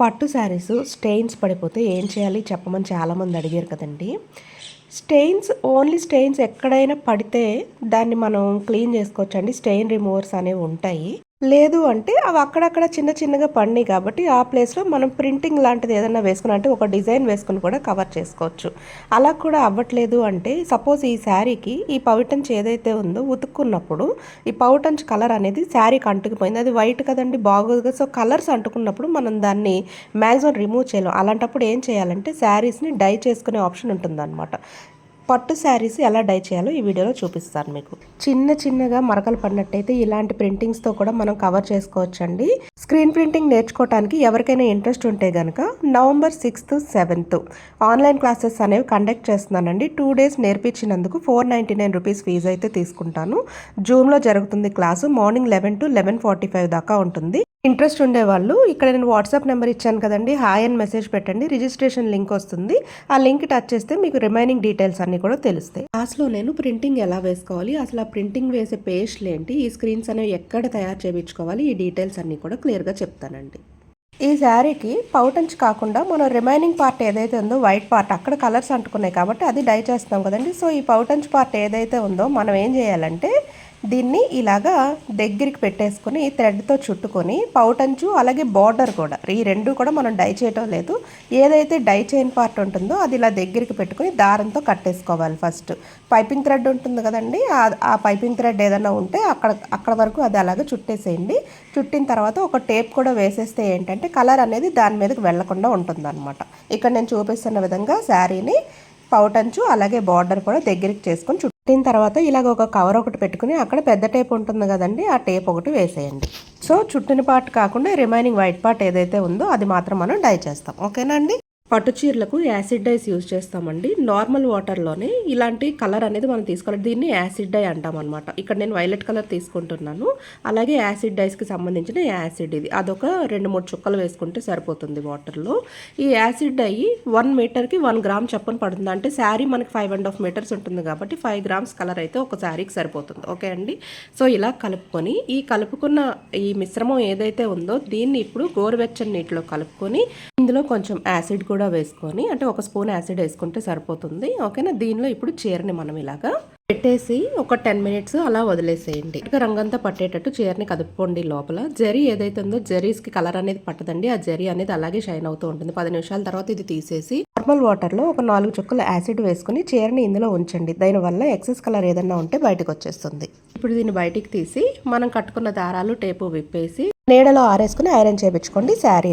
పట్టు శారీస్ స్టెయిన్స్ పడిపోతే ఏం చేయాలి? చెప్పమని చాలామంది అడిగారు కదండి. స్టెయిన్స్ ఓన్లీ స్టెయిన్స్ ఎక్కడైనా పడితే దాన్ని మనం క్లీన్ చేసుకోవచ్చండి. స్టెయిన్ రిమూవర్స్ అనేవి ఉంటాయి. లేదు అంటే అవి అక్కడక్కడ చిన్న చిన్నగా పడినాయి కాబట్టి ఆ ప్లేస్లో మనం ప్రింటింగ్ లాంటిది ఏదైనా వేసుకుని అంటే ఒక డిజైన్ వేసుకుని కూడా కవర్ చేసుకోవచ్చు. అలా కూడా అవ్వట్లేదు అంటే సపోజ్ ఈ శారీకి ఈ పౌటంచ్ ఏదైతే ఉందో ఉతుక్కున్నప్పుడు ఈ పౌటంచ్ కలర్ అనేది శారీకి అంటుకుపోయింది. అది వైట్ కదండి బాగోదు కదా సో కలర్స్ అంటుకున్నప్పుడు మనం దాన్ని మ్యాక్సిమం రిమూవ్ చేయలేం. అలాంటప్పుడు ఏం చేయాలంటే శారీస్ని డై చేసుకునే ఆప్షన్ ఉంటుందన్నమాట. పట్టు శారీస్ ఎలా డై చేయాలో ఈ వీడియోలో చూపిస్తాను మీకు. చిన్న చిన్నగా మరకలు పడినట్టయితే ఇలాంటి ప్రింటింగ్స్తో కూడా మనం కవర్ చేసుకోవచ్చండి. స్క్రీన్ ప్రింటింగ్ నేర్చుకోవడానికి ఎవరికైనా ఇంట్రెస్ట్ ఉంటే కనుక November sixth seventh online classes అనేవి కండక్ట్ చేస్తున్నానండి. Two days నేర్పించినందుకు four ninety nine rupees fees అయితే తీసుకుంటాను. జూమ్లో జరుగుతుంది class. Morning eleven to eleven forty five దాకా ఉంటుంది. ఇంట్రెస్ట్ ఉండేవాళ్ళు. ఇక్కడ నేను వాట్సాప్ నెంబర్ ఇచ్చాను కదండి. హాయ్ అని మెసేజ్ పెట్టండి. రిజిస్ట్రేషన్ లింక్ వస్తుంది. ఆ లింక్ టచ్ చేస్తే మీకు రిమైనింగ్ డీటెయిల్స్ అన్ని కూడా తెలుస్తాయి. క్లాస్లో నేను ప్రింటింగ్ ఎలా వేసుకోవాలి అసలు ఆ ప్రింటింగ్ వేసే పేస్ట్లు ఏంటి ఈ స్క్రీన్స్ అనేవి ఎక్కడ తయారు చేయించుకోవాలి ఈ డీటెయిల్స్ అన్ని కూడా క్లియర్గా చెప్తానండి. ఈ శారీకి పౌటంచ్ కాకుండా మనం రిమైనింగ్ పార్ట్ ఏదైతే ఉందో వైట్ పార్ట్ అక్కడ కలర్స్ అంటుకున్నాయి కాబట్టి అది డై చేస్తాం కదండి. సో ఈ పౌటంచ్ పార్ట్ ఏదైతే ఉందో మనం ఏం చేయాలంటే దీన్ని ఇలాగా దగ్గరికి పెట్టేసుకొని థ్రెడ్తో చుట్టుకొని పౌటంచు అలాగే బార్డర్ కూడా. ఈ రెండు కూడా మనం డై చేయటం లేదు. ఏదైతే డై చేయని పార్ట్ ఉంటుందో అది ఇలా దగ్గరికి పెట్టుకొని దారంతో కట్టేసుకోవాలి ఫస్ట్ పైపింగ్ థ్రెడ్ ఉంటుంది కదండి ఆ పైపింగ్ థ్రెడ్ ఏదైనా ఉంటే అక్కడ అక్కడ వరకు అది అలాగే చుట్టేసేయండి. చుట్టిన తర్వాత ఒక టేప్ కూడా వేసేస్తే ఏంటంటే కలర్ అనేది దాని మీదకి వెళ్ళకుండా ఉంటుందన్నమాట. ఇక్కడ నేను చూపిస్తున్న విధంగా శారీని పౌటంచు అలాగే బార్డర్ కూడా దగ్గరికి చేసుకొని పెట్టిన తర్వాత ఇలాగ ఒక కవర్ ఒకటి పెట్టుకుని అక్కడ పెద్ద టేప్ ఉంటుంది కదండి ఆ టేప్ ఒకటి వేసేయండి. సో చుట్టిన పార్ట్ కాకుండా రిమైనింగ్ వైట్ పార్ట్ ఏదైతే ఉందో అది మాత్రం మనం డై చేస్తాం. ఓకేనా అండి? పట్టు చీరలకు యాసిడ్ డైస్ యూజ్ చేస్తామండి. నార్మల్ వాటర్లోనే ఇలాంటి కలర్ అనేది మనం తీసుకోవాలి. దీన్ని యాసిడ్ డై అంటాం అనమాట ఇక్కడ నేను వైలెట్ కలర్ తీసుకుంటున్నాను. అలాగే యాసిడ్ డైస్కి సంబంధించిన యాసిడ్ ఇది. అదొక రెండు మూడు చుక్కలు వేసుకుంటే సరిపోతుంది వాటర్లో. ఈ యాసిడ్ డై వన్ మీటర్కి వన్ గ్రామ్ చొప్పున పడుతుంది. అంటే శారీ మనకి ఫైవ్ అండ్ హాఫ్ మీటర్స్ ఉంటుంది కాబట్టి ఫైవ్ గ్రామ్స్ కలర్ అయితే ఒక శారీకి సరిపోతుంది. ఓకే అండి? సో ఇలా కలుపుకొని ఈ కలుపుకున్న ఈ మిశ్రమం ఏదైతే ఉందో దీన్ని ఇప్పుడు గోరువెచ్చని నీటిలో కలుపుకొని ఇందులో కొంచెం యాసిడ్ కూడా కూడా వేసుకొని అంటే ఒక స్పూన్ యాసిడ్ వేసుకుంటే సరిపోతుంది. ఓకేనా? దీనిలో ఇప్పుడు చీరని మనం ఇలాగా పెట్టేసి ఒక టెన్ మినిట్స్ అలా వదిలేసేయండి. ఇక రంగంతా పట్టేటట్టు చీరని కదుపుకోండి లోపల. జరీ ఏదైతే ఉందో జరీస్కి కలర్ అనేది పట్టదండి. ఆ జరీ అనేది అలాగే షైన్ అవుతూ ఉంటుంది. పది నిమిషాల తర్వాత ఇది తీసేసి నార్మల్ వాటర్లో ఒక నాలుగు చుక్కలు యాసిడ్ వేసుకుని చీరని ఇందులో ఉంచండి. దానివల్ల ఎక్సెస్ కలర్ ఏదన్నా ఉంటే బయటకు వచ్చేస్తుంది. ఇప్పుడు దీన్ని బయటికి తీసి మనం కట్టుకున్న దారాలు టేపు విప్పేసి నీడలో ఆరేసుకుని ఐరన్ చేయించుకోండి శారీ